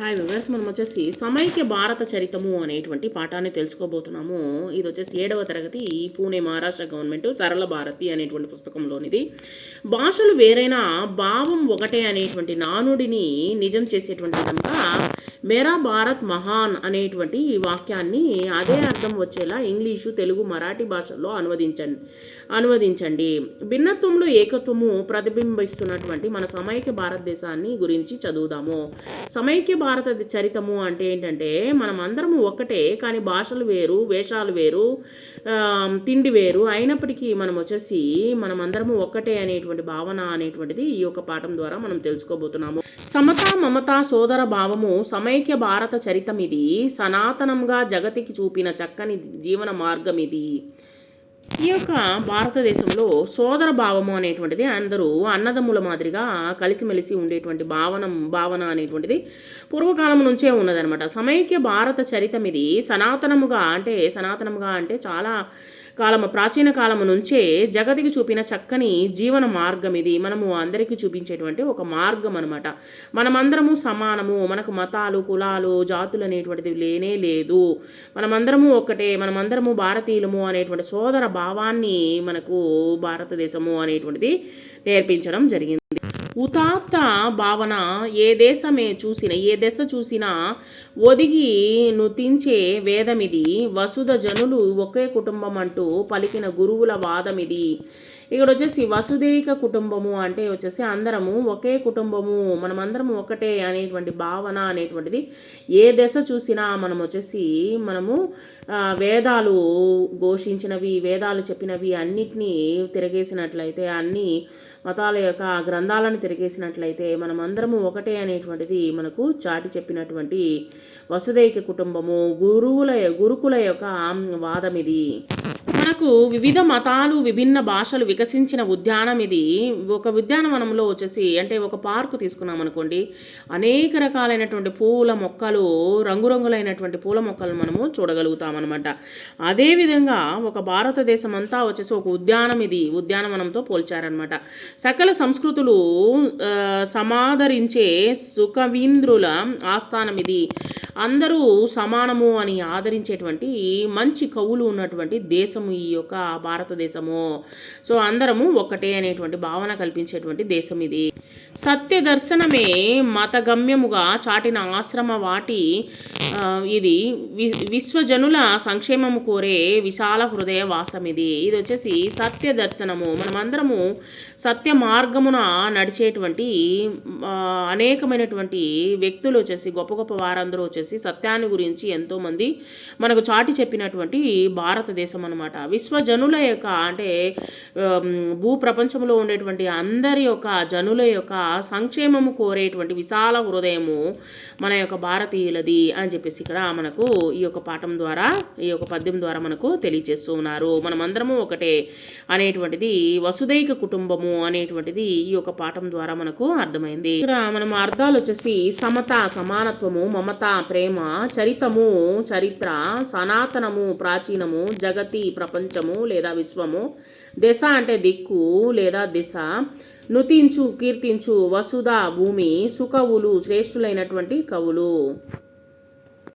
Hi viewers మనం వచ్చేసి సమైక్య భారత చరితము అనేటువంటి పాఠాన్ని తెలుసుకోబోతున్నాము. ఇది వచ్చేసి ఏడవ తరగతి పూణే మహారాష్ట్ర గవర్నమెంట్ సరళ భారతి అనేటువంటి పుస్తకంలోనిది. భాషలు వేరైనా భావం ఒకటే అనేటువంటి నానుడిని నిజం చేసేటువంటి విధంగా మేరా భారత్ మహాన్ అనేటువంటి వాక్యాన్ని అదే అర్థం వచ్చేలా ఇంగ్లీషు తెలుగు మరాఠీ భాషల్లో అనువదించండి అనువదించండి. భిన్నత్వంలో ఏకత్వము ప్రతిబింబిస్తున్నటువంటి మన సమైక్య భారతదేశాన్ని గురించి చదువుదాము. సమైక్య భారత చరితము అంటే ఏంటంటే మనం అందరము ఒక్కటే కానీ భాషలు వేరు వేషాలు వేరు తిండి వేరు. అయినప్పటికీ మనం వచ్చేసి మనం అందరము ఒక్కటే అనేటువంటి భావన అనేటువంటిది ఈ యొక్క పాఠం ద్వారా మనం తెలుసుకోబోతున్నాము. సమత మమత సోదర భావము సమైక్య భారత చరితం ఇది సనాతనంగా జగతికి చూపిన చక్కని జీవన మార్గం ఇది ఈ యొక్క భారతదేశంలో సోదర భావము అనేటువంటిది అందరూ అన్నదమ్ముల మాదిరిగా కలిసిమెలిసి ఉండేటువంటి భావన భావన అనేటువంటిది పూర్వకాలం నుంచే ఉన్నదనమాట సమైక్య భారత చరితం ఇది సనాతనముగా అంటే సనాతనముగా అంటే చాలా కాలము ప్రాచీన కాలము నుంచే జగతికి చూపిన చక్కని జీవన మార్గం ఇది. మనము అందరికీ చూపించేటువంటి ఒక మార్గం అనమాట మనమందరము సమానము. మనకు మతాలు కులాలు జాతులు అనేటువంటిది లేనే లేదు. మనమందరము ఒక్కటే మనమందరము భారతీయులము అనేటువంటి సోదర భావాన్ని మనకు భారతదేశము అనేటువంటిది నేర్పించడం జరిగింది. ఉతాత్త భావన ఏ దేశమే చూసిన ఏ దశ చూసినా ఒదిగి నుతించే వేదమిది. వసుధ జనులు ఒకే కుటుంబం అంటూ పలికిన గురువుల వాదమిది. ఇక్కడ వచ్చేసి వసుదైక కుటుంబము అంటే వచ్చేసి అందరము ఒకే కుటుంబము మనమందరము ఒకటే అనేటువంటి భావన అనేటువంటిది ఏ దశ చూసినా మనం వచ్చేసి మనము వేదాలు ఘోషించినవి వేదాలు చెప్పినవి అన్నిటినీ తిరగేసినట్లయితే అన్ని మతాల యొక్క గ్రంథాలను తిరిగేసినట్లయితే మనమందరము ఒకటే అనేటువంటిది మనకు చాటి చెప్పినటువంటి వసుదైక కుటుంబము గురువుల గురుకుల యొక్క వాదం ఇది. మనకు వివిధ మతాలు విభిన్న భాషలు వికసించిన ఉద్యానం ఇది. ఒక ఉద్యానవనంలో వచ్చేసి అంటే ఒక పార్కు తీసుకున్నాం అనుకోండి. అనేక రకాలైనటువంటి పూల మొక్కలు రంగురంగులైనటువంటి పూల మొక్కలు మనము చూడగలుగుతామన్నమాట. అదేవిధంగా ఒక భారతదేశం అంతా వచ్చేసి ఒక ఉద్యానం ఇది. ఉద్యానవనంతో పోల్చారనమాట సకల సంస్కృతులు సమాదరించే సుఖవీంద్రుల ఆస్థానం ఇది. అందరూ సమానము అని ఆదరించేటువంటి మంచి కవులు ఉన్నటువంటి దేశము ఈ యొక్క భారతదేశము. సో అందరము ఒక్కటే అనేటువంటి భావన కల్పించేటువంటి దేశం ఇది. సత్య దర్శనమే మతగమ్యముగా చాటిన ఆశ్రమ వాటి ఇది వి విశ్వజనుల సంక్షేమము కోరే విశాల హృదయ వాసం ఇది. ఇది వచ్చేసి సత్య దర్శనము మనమందరము సత్య మార్గమున నడిచేటువంటి అనేకమైనటువంటి వ్యక్తులు వచ్చేసి గొప్ప గొప్ప వారందరూ వచ్చేసి సత్యాన్ని గురించి ఎంతోమంది మనకు చాటి చెప్పినటువంటి భారతదేశం అనమాట విశ్వజనుల యొక్క అంటే భూ ప్రపంచంలో ఉండేటువంటి అందరి యొక్క జనుల యొక్క సంక్షేమము కోరేటువంటి విశాల హృదయము మన యొక్క భారతీయులది అని చెప్పేసి ఇక్కడ మనకు ఈ యొక్క పాఠం ద్వారా ఈ యొక్క పద్యం ద్వారా మనకు తెలియజేస్తూ ఉన్నారు. మనమందరము ఒకటే అనేటువంటిది వసుదైక కుటుంబము అనేటువంటిది ఈ యొక్క పాఠం ద్వారా మనకు అర్థమైంది. ఇక్కడ మనం అర్థాలు వచ్చేసి సమత సమానత్వము మమత ప్రేమ చరితము చరిత్ర సనాతనము ప్రాచీనము జగతి ప్రపంచము లేదా విశ్వము దశ అంటే దిక్కు లేదా దిశ నుతించు కీర్తించు వసుధ భూమి సుకవులు శ్రేష్ఠులైనటువంటి కవులు.